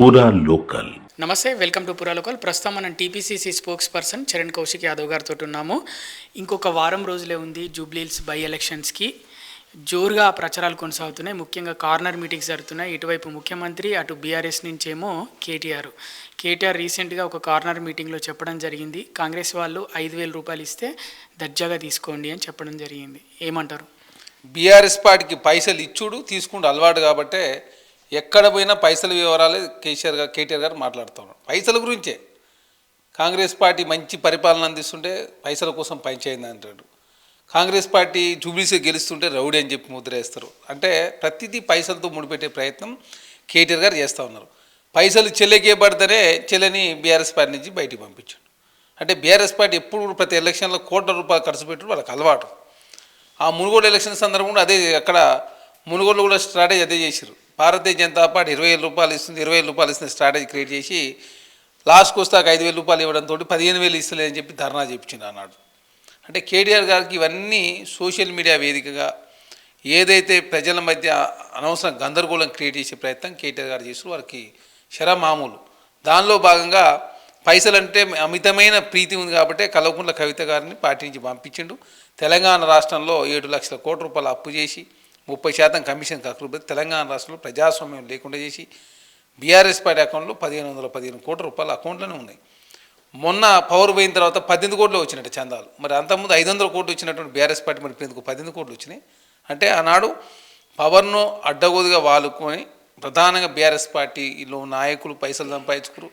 పూరా లోకల్ నమస్తే welcome to పురాలోకల్ ప్రస్తుతం మనం TPCC spokesperson Charan Kaushik Yadav గారితో ఉన్నాము. ఇంకొక వారం రోజులే ఉంది జూబ్లీహిల్స్ బై ఎలక్షన్స్కి జోరుగా ప్రచారాలు కొనసాగుతున్నాయి. ముఖ్యంగా కార్నర్ మీటింగ్స్ జరుగుతున్నాయి. ఇటువైపు ముఖ్యమంత్రి అటు బీఆర్ఎస్ నుంచేమో కేటీఆర్. కేటీఆర్ రీసెంట్గా ఒక కార్నర్ మీటింగ్లో చెప్పడం జరిగింది. కాంగ్రెస్ వాళ్ళు ఐదు వేల రూపాయలు ఇస్తే దర్జాగా తీసుకోండి అని చెప్పడం జరిగింది. ఏమంటారు? బీఆర్ఎస్ పార్టీకి పైసలు ఇచ్చుడు తీసుకుంటూ అలవాటు కాబట్టే ఎక్కడ పోయినా పైసల వివరాలే కేసీఆర్ గారు కేటీఆర్ గారు మాట్లాడుతున్నారు. పైసల గురించే. కాంగ్రెస్ పార్టీ మంచి పరిపాలన అందిస్తుంటే పైసల కోసం పనిచేయండి అంటాడు. కాంగ్రెస్ పార్టీ జూబ్లీసీ గెలుస్తుంటే రౌడీ అని చెప్పి ముద్ర వేస్తారు. అంటే ప్రతిదీ పైసలతో ముడిపెట్టే ప్రయత్నం కేటీఆర్ గారు చేస్తూ ఉన్నారు. పైసలు చెల్లెకే పడితేనే చెల్లెని బీఆర్ఎస్ పార్టీ నుంచి బయటికి పంపించాడు. అంటే బీఆర్ఎస్ పార్టీ ఎప్పుడు ప్రతి ఎలక్షన్లో కోట్ల రూపాయలు ఖర్చు పెట్టడం వాళ్ళకి అలవాటు. ఆ మునుగోడు ఎలక్షన్ సందర్భంలో అదే అక్కడ మునుగోడులో కూడా స్ట్రాటజీ అదే చేశారు భారతీయ జనతా పార్టీ ఇరవై వేల రూపాయలు ఇస్తుంది ఇరవై వేల రూపాయలు ఇస్తుంది స్ట్రాటజీ క్రియేట్ చేసి లాస్ట్కి వస్తాక ఐదు వేల రూపాయలు ఇవ్వడంతో పదిహేను వేలు ఇస్తలేదని చెప్పి ధర్నా చేయించింది అన్నాడు. అంటే కేటీఆర్ గారికి ఇవన్నీ సోషల్ మీడియా వేదికగా ఏదైతే ప్రజల మధ్య అనవసరం గందరగోళం క్రియేట్ చేసే ప్రయత్నం కేటీఆర్ గారు చేస్తారు వారికి శర మామూలు దానిలో భాగంగా పైసలంటే అమితమైన ప్రీతి ఉంది కాబట్టి కలవకుంట్ల కవిత గారిని పార్టీ నుంచి పంపించిండు. తెలంగాణ రాష్ట్రంలో ఏడు లక్షల కోట్ల రూపాయలు అప్పు చేసి ముప్పై శాతం కమిషన్ కక్కులు తెలంగాణ రాష్ట్రంలో ప్రజాస్వామ్యం లేకుండా చేసి బీఆర్ఎస్ పార్టీ అకౌంట్లో పదిహేను వందల పదిహేను కోట్ల రూపాయలు అకౌంట్లోనే ఉన్నాయి. మొన్న పవర్ పోయిన తర్వాత పద్దెనిమిది కోట్లు వచ్చినట్టు చందాలు. మరి అంతకుముందు ఐదు వందల కోట్లు వచ్చినటువంటి బీఆర్ఎస్ పార్టీ మరి ఇప్పుడు పద్దెనిమిది కోట్లు వచ్చినాయి? అంటే ఆనాడు పవర్ను అడ్డగోదిగా వాలుకొని ప్రధానంగా బీఆర్ఎస్ పార్టీలో నాయకులు పైసలు సంపాదించుకురు.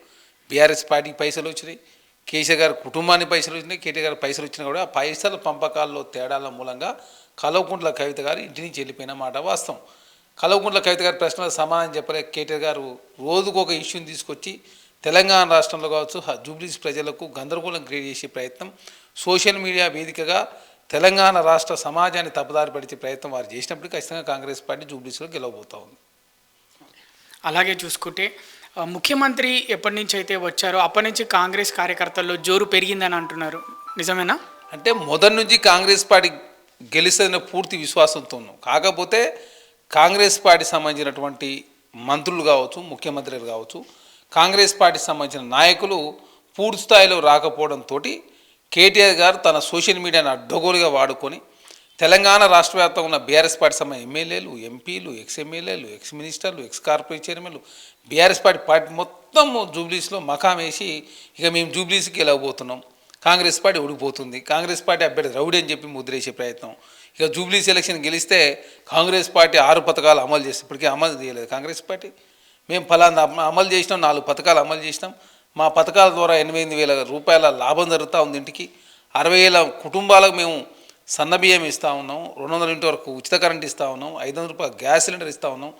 బీఆర్ఎస్ పార్టీకి పైసలు వచ్చినాయి. కేసీఆర్ గారి కుటుంబానికి పైసలు వచ్చినాయి. కేటీఆర్ గారి పైసలు వచ్చినా కూడా ఆ పైసల పంపకాల్లో తేడాల మూలంగా కలవకుంట్ల కవిత గారు ఇంటి నుంచి వెళ్ళిపోయిన మాట వాస్తవం. కలవకుంట్ల కవిత గారి ప్రశ్నలకు సమాధానం చెప్పలేక కేటీఆర్ గారు రోజుకు ఒక ఇష్యూని తీసుకొచ్చి తెలంగాణ రాష్ట్రంలో కావచ్చు జూబ్లీస్ ప్రజలకు గందరగోళం క్రియేట్ చేసే ప్రయత్నం సోషల్ మీడియా వేదికగా తెలంగాణ రాష్ట్ర సమాజాన్ని తప్పుదారి పడిచే ప్రయత్నం వారు చేసినప్పుడు ఖచ్చితంగా కాంగ్రెస్ పార్టీ జూబ్లీస్లో గెలవబోతా ఉంది అలాగే చూసుకుంటే ముఖ్యమంత్రి ఎప్పటి నుంచి అయితే వచ్చారో అప్పటి నుంచి కాంగ్రెస్ కార్యకర్తల్లో జోరు పెరిగిందని అంటున్నారు. నిజమేనా? అంటే మొదటి నుంచి కాంగ్రెస్ పార్టీ గెలుస్తుందనే పూర్తి విశ్వాసంతో ఉన్నాం కాకపోతే కాంగ్రెస్ పార్టీ సంబంధించినటువంటి మంత్రులు కావచ్చు ముఖ్యమంత్రులు కావచ్చు కాంగ్రెస్ పార్టీకి సంబంధించిన నాయకులు పూర్తి స్థాయిలో రాకపోవడంతో కేటీఆర్ గారు తన సోషల్ మీడియాను అడ్డగోలుగా వాడుకొని తెలంగాణ రాష్ట్ర వ్యాప్తంగా ఉన్న బీఆర్ఎస్ పార్టీ సంబంధించిన ఎమ్మెల్యేలు ఎంపీలు ఎక్స్ ఎమ్మెల్యేలు ఎక్స్ మినిస్టర్లు ఎక్స్ కార్పొరేట్ చైర్మన్లు బీఆర్ఎస్ పార్టీ పార్టీ మొత్తం జూబ్లీస్లో మకాం వేసి ఇక మేము జూబ్లీస్కి వెళ్ళబోతున్నాం. కాంగ్రెస్ పార్టీ ఓడిపోతుంది. కాంగ్రెస్ పార్టీ అభ్యర్థి రౌడీ అని చెప్పి ముద్రేసే ప్రయత్నం. ఇక జూబ్లీ సెలక్షన్ గెలిస్తే కాంగ్రెస్ పార్టీ ఆరు పథకాలు అమలు చేస్తే ఇప్పటికీ అమలు చేయలేదు. కాంగ్రెస్ పార్టీ మేము ఫలానా అమలు చేసినాం నాలుగు పథకాలు అమలు చేసినాం. మా పథకాల ద్వారా ఎనభై ఎనిమిది వేల రూపాయల లాభం జరుగుతూ ఉంది ఇంటికి. అరవై వేల కుటుంబాలకు మేము సన్నబియ్యం ఇస్తూ ఉన్నాం. రెండు వందల ఇంటి వరకు ఉచిత కరెంట్ ఇస్తూ ఉన్నాం. ఐదు వందల రూపాయల గ్యాస్ సిలిండర్ ఇస్తూ ఉన్నాం.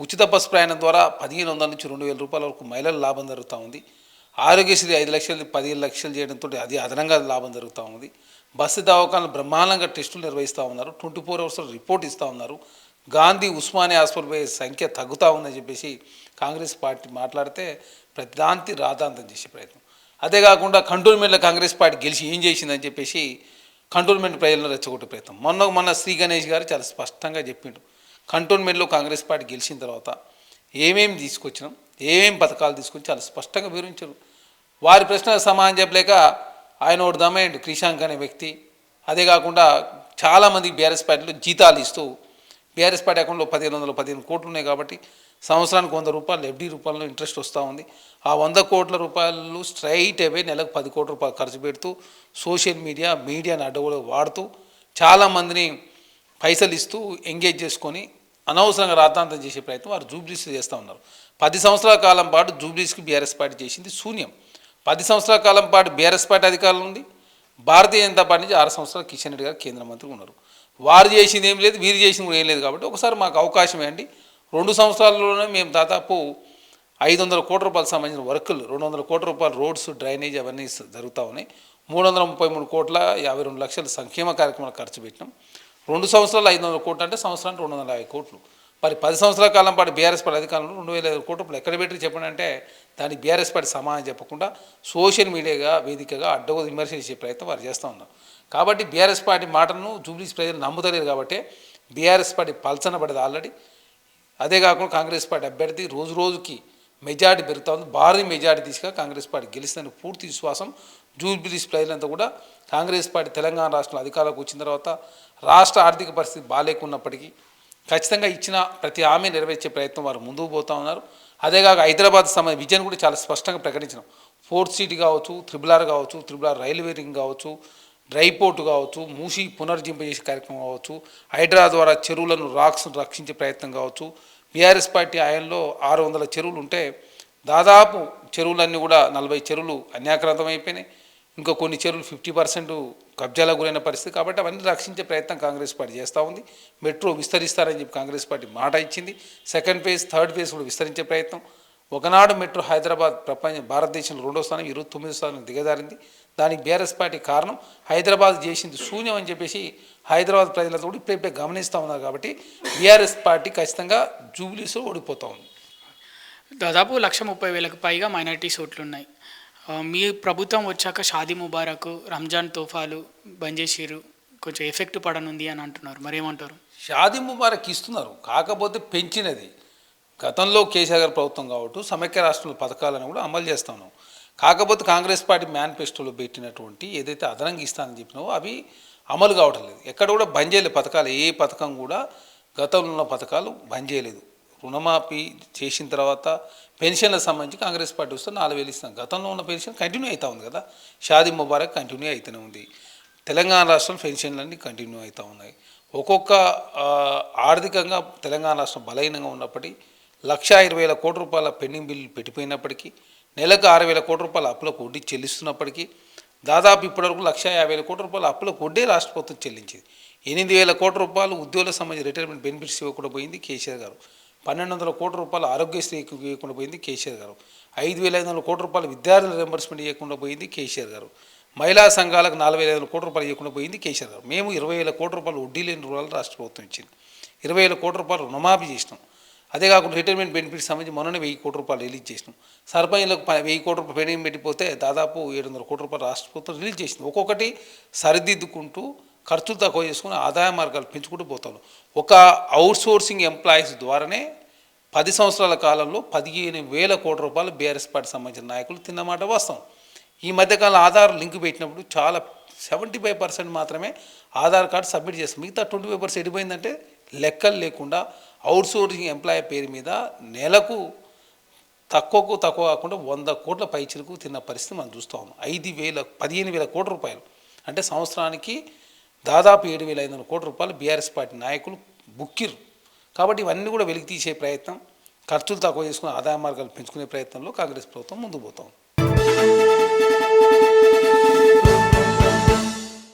ఉచిత బస్సు ప్రయాణం ద్వారా పదిహేను వందల నుంచి రెండు వేల రూపాయల వరకు మహిళల లాభం జరుగుతూ ఉంది. ఆరోగ్యశ్రీ ఐదు లక్షలు పదిహేను లక్షలు చేయడంతో అది అదనంగా లాభం జరుగుతూ ఉంది బస్సు దవాఖానలు బ్రహ్మాండంగా టెస్టులు నిర్వహిస్తూ ఉన్నారు. ట్వంటీ ఫోర్ అవర్స్ రిపోర్ట్ ఇస్తూ ఉన్నారు. గాంధీ ఉస్మానియా హాస్పిటల్ పోయే సంఖ్య తగ్గుతూ ఉందని చెప్పేసి కాంగ్రెస్ పార్టీ మాట్లాడితే ప్రతిదాంతి రాదాంతం చేసే ప్రయత్నం. అదే కాకుండా కంటోన్మెంట్లో కాంగ్రెస్ పార్టీ గెలిచి ఏం చేసిందని చెప్పేసి కంటోన్మెంట్ ప్రజలను రెచ్చగొట్టే ప్రయత్నం. మొన్న మొన్న శ్రీ గణేష్ గారు చాలా స్పష్టంగా చెప్పిండు. కంటోన్మెంట్లో కాంగ్రెస్ పార్టీ గెలిచిన తర్వాత ఏమేమి తీసుకొచ్చినాం? ఏమేమి పథకాలు తీసుకొచ్చి చాలా స్పష్టంగా వివరించారు. వారి ప్రశ్నలకు సమాధానం చెప్పలేక ఆయన ఒకటి దమ్మేయండి క్రిషాంక్ అనే వ్యక్తి. అదే కాకుండా చాలామంది బీఆర్ఎస్ పార్టీలో జీతాలు ఇస్తూ బీఆర్ఎస్ పార్టీ అకౌంట్లో పదిహేను వందల పదిహేను కోట్లు ఉన్నాయి కాబట్టి సంవత్సరానికి వంద రూపాయలు ఎఫ్డీ రూపాయలు ఇంట్రెస్ట్ వస్తూ ఉంది. ఆ వంద కోట్ల రూపాయలు స్ట్రైట్ అవే నెలకు పది కోట్ల రూపాయలు ఖర్చు పెడుతూ సోషల్ మీడియా మీడియాని అడ్డగోలు వాడుతూ చాలామందిని పైసలు ఇస్తూ ఎంగేజ్ చేసుకొని అనవసరంగా రాద్ధాంతం చేసే ప్రయత్నం వారు జూబ్లీస్ చేస్తూ ఉన్నారు. పది సంవత్సరాల కాలం పాటు జూబ్లీస్కి బీఆర్ఎస్ పార్టీ చేసింది శూన్యం. పది సంవత్సరాల కాలం పాటు బీఆర్ఎస్ పార్టీ అధికారంలో ఉంది. భారతీయ జనతా పార్టీ నుంచి ఆరు సంవత్సరాలు కిషన్ రెడ్డి గారు కేంద్ర మంత్రి ఉన్నారు. వారు చేసింది ఏం లేదు వీరు చేసింది కూడా ఏం లేదు కాబట్టి ఒకసారి మాకు అవకాశం ఏంటి రెండు సంవత్సరాల్లోనే మేము దాదాపు ఐదు వందల కోట్ల రూపాయలకు సంబంధించిన వర్కులు రెండు వందల కోట్ల రూపాయలు రోడ్స్ డ్రైనేజ్ అవన్నీ జరుగుతూ ఉన్నాయి. మూడు వందల ముప్పై మూడు కోట్ల యాభై రెండు లక్షల సంక్షేమ కార్యక్రమాలు ఖర్చు పెట్టినాం. రెండు సంవత్సరాలు ఐదు వందల కోట్లు అంటే సంవత్సరానికి రెండు వందల యాభై కోట్లు. మరి పది సంవత్సరాల కాలం పాటు బీఆర్ఎస్ పార్టీ అధికారంలో రెండు వేల ఐదు కోట్ల రూపాయలు ఎక్కడ పెట్టి చెప్పండి అంటే దానికి బీఆర్ఎస్ పార్టీ సమాధానం చెప్పకుండా సోషల్ మీడియాగా వేదికగా అడ్డగ విమర్శ చేసే ప్రయత్నం వారు చేస్తూ ఉన్నారు. కాబట్టి బీఆర్ఎస్ పార్టీ మాటలను జూబ్లీస్ ప్రజలు నమ్ముతలేరు కాబట్టి బీఆర్ఎస్ పార్టీ పల్చన పడేది ఆల్రెడీ. అదే కాకుండా కాంగ్రెస్ పార్టీ అభ్యర్థి రోజు రోజుకి మెజార్టీ పెరుగుతూ ఉంది. భారీ మెజార్టీ తీసుక కాంగ్రెస్ పార్టీ గెలిస్తుందని పూర్తి విశ్వాసం జూబ్లీస్ ప్రజలంతా కూడా. కాంగ్రెస్ పార్టీ తెలంగాణ రాష్ట్రంలో అధికారంలోకి వచ్చిన తర్వాత రాష్ట్ర ఆర్థిక పరిస్థితి బాగాలేకున్నప్పటికీ ఖచ్చితంగా ఇచ్చిన ప్రతి హామీ నెరవేర్చే ప్రయత్నం వారు ముందుకు పోతా ఉన్నారు. అదేగాక హైదరాబాద్ సంబంధ విజయన్ కూడా చాలా స్పష్టంగా ప్రకటించినాం. ఫోర్త్ సిటీ కావచ్చు త్రిబుల్ ఆర్ కావచ్చు త్రిబుల్ ఆర్ రైల్వే రింగ్ కావచ్చు డ్రై పోర్ట్ కావచ్చు మూసి పునర్జింపజేసే కార్యక్రమం కావచ్చు హైడ్రా ద్వారా చెరువులను రాక్స్ రక్షించే ప్రయత్నం కావచ్చు బీఆర్ఎస్ పార్టీ ఆయనలో ఆరు వందల చెరువులు ఉంటే దాదాపు చెరువులన్నీ కూడా నలభై చెరువులు అన్యాక్రాంతం అయిపోయినాయి ఇంకా కొన్ని చెరువులు ఫిఫ్టీ పర్సెంట్ కబ్జాలకు గురైన పరిస్థితి కాబట్టి అవన్నీ రక్షించే ప్రయత్నం కాంగ్రెస్ పార్టీ చేస్తూ ఉంది. మెట్రో విస్తరిస్తారని చెప్పి కాంగ్రెస్ పార్టీ మాట ఇచ్చింది. సెకండ్ ఫేజ్ థర్డ్ ఫేజ్ కూడా విస్తరించే ప్రయత్నం. ఒకనాడు మెట్రో హైదరాబాద్ ప్రపంచ భారతదేశంలో రెండో స్థానం ఇరవై తొమ్మిదో స్థానం దిగజారింది. దానికి బీఆర్ఎస్ పార్టీ కారణం హైదరాబాద్ చేసింది శూన్యం అని చెప్పేసి హైదరాబాద్ ప్రజలతో కూడా ఇప్పుడే గమనిస్తూ ఉన్నారు కాబట్టి బీఆర్ఎస్ పార్టీ ఖచ్చితంగా జూబ్లీస్లో ఓడిపోతూ ఉంది. దాదాపు లక్ష ముప్పై వేలకు పైగా మైనారిటీస్ ఓట్లు ఉన్నాయి మీ ప్రభుత్వం వచ్చాక షాదీ ముబారక్ రంజాన్ తోఫాలు బంద్ చేసిర్రు కొంచెం ఎఫెక్ట్ పడనుంది అని అంటున్నారు. మరేమంటారు? షాదీ ముబారక్ ఇస్తున్నారు. కాకపోతే పెంచినది. గతంలో కేసీఆర్ గారి ప్రభుత్వం కాబట్టి సమైక్య రాష్ట్రంలో పథకాలను కూడా అమలు చేస్తాను. కాకపోతే కాంగ్రెస్ పార్టీ మేనిఫెస్టోలో పెట్టినటువంటి ఏదైతే అదనంగా ఇస్తానని చెప్పినావో అవి అమలు కావటం లేదు. ఎక్కడ కూడా బంద్ చేయలేదు పథకాలు ఏ పథకం కూడా గతంలో ఉన్న పథకాలు బంద్ చేయలేదు రుణమాఫీ చేసిన తర్వాత పెన్షన్లకు సంబంధించి కాంగ్రెస్ పార్టీ వస్తే నాలుగు వేలు ఇస్తాం గతంలో ఉన్న పెన్షన్ కంటిన్యూ అవుతూ ఉంది కదా. షాదీ ముబారక్ కంటిన్యూ అవుతూనే ఉంది. తెలంగాణ రాష్ట్రం పెన్షన్లన్నీ కంటిన్యూ అవుతూ ఉన్నాయి. ఒక్కొక్క ఆర్థికంగా తెలంగాణ రాష్ట్రం బలహీనంగా ఉన్నప్పటికీ లక్షా ఇరవై వేల కోట్ల రూపాయల పెండింగ్ బిల్లు పెట్టిపోయినప్పటికీ నెలకు ఆరు వేల కోట్ల రూపాయల అప్పులకు వడ్డీ చెల్లిస్తున్నప్పటికీ దాదాపు ఇప్పటివరకు లక్ష యాభై వేల కోట్ల రూపాయల అప్పులకు వడ్డీ రాష్ట్ర ప్రభుత్వం చెల్లించింది. ఎనిమిది వేల కోట్ల రూపాయలు ఉద్యోగులకు సంబంధించి రిటైర్మెంట్ బెనిఫిట్స్ ఇవ్వకుండా పోయింది కేసీఆర్ గారు. పన్నెండు వందల కోట్ల రూపాయలు ఆరోగ్యశ్రీ ఇవ్వకుండా పోయింది కేసీఆర్ గారు. ఐదు వేల ఐదు వందల కోట్ల రూపాయలు విద్యార్థుల రింబర్స్మెంట్ ఇవ్వకుండా పోయింది కేసీఆర్ గారు. మహిళా సంఘాలకు నాలుగు వేల ఐదు వందల కోట్ల రూపాయలు ఇవ్వకుండా పోయింది కేసీఆర్ గారు. మేము ఇరవై వేల కోట్ల రూపాయలు వడ్డీ లేని రుణాలు రాష్ట్ర ప్రభుత్వం ఇచ్చింది. ఇరవై వేల కోట్ల రూపాయలు రుణమాఫీ చేసినాం. అదే కాకుండా రిటైర్మెంట్ బెనిఫిట్స్ సంబంధించి మొన్ననే వెయ్యి కోట్ల రూపాయలు రిలీజ్ చేసినాం. సర్పంచ్లకు వెయ్యి కోట్ల రూపాయలు పెండింగ్ పెట్టిపోతే దాదాపు ఏడు వందల కోట్ల రూపాయలు రాష్ట్ర ప్రభుత్వం రిలీజ్ చేసింది. ఒక్కొక్కటి సరిదిద్దుకుంటూ ఖర్చులు తక్కువ చేసుకుని ఆదాయ మార్గాలు పెంచుకుంటూ పోతాను. ఒక అవుట్సోర్సింగ్ ఎంప్లాయీస్ ద్వారానే పది సంవత్సరాల కాలంలో పదిహేను వేల కోట్ల రూపాయలు బీఆర్ఎస్ పార్టీ సంబంధించిన నాయకులు తిన్నమాట వాస్తవం. ఈ మధ్యకాలం ఆధార్ లింక్ పెట్టినప్పుడు చాలా సెవెంటీ ఫైవ్ పర్సెంట్ మాత్రమే ఆధార్ కార్డు సబ్మిట్ చేస్తాం. మిగతా ట్వంటీ ఫైవ్ పర్సెంట్ ఎడిపోయిందంటే లెక్కలు లేకుండా అవుట్సోర్సింగ్ ఎంప్లాయీ పేరు మీద నెలకు తక్కువకు తక్కువ కాకుండా వంద కోట్ల పైచిలకు తిన్న పరిస్థితి మనం చూస్తూ ఉన్నాం. ఐదు వేల పదిహేను వేల కోట్ల రూపాయలు. అంటే సంవత్సరానికి దాదాపు ఏడు వేల ఐదు వందల కోట్ల రూపాయలు బీఆర్ఎస్ పార్టీ నాయకులు బుక్కిరు కాబట్టి ఇవన్నీ కూడా వెలికి తీసే ప్రయత్నం ఖర్చులు తక్కువ చేసుకుని ఆదాయ మార్గాలు పెంచుకునే ప్రయత్నంలో కాంగ్రెస్ ప్రభుత్వం ముందుకు పోతుంది.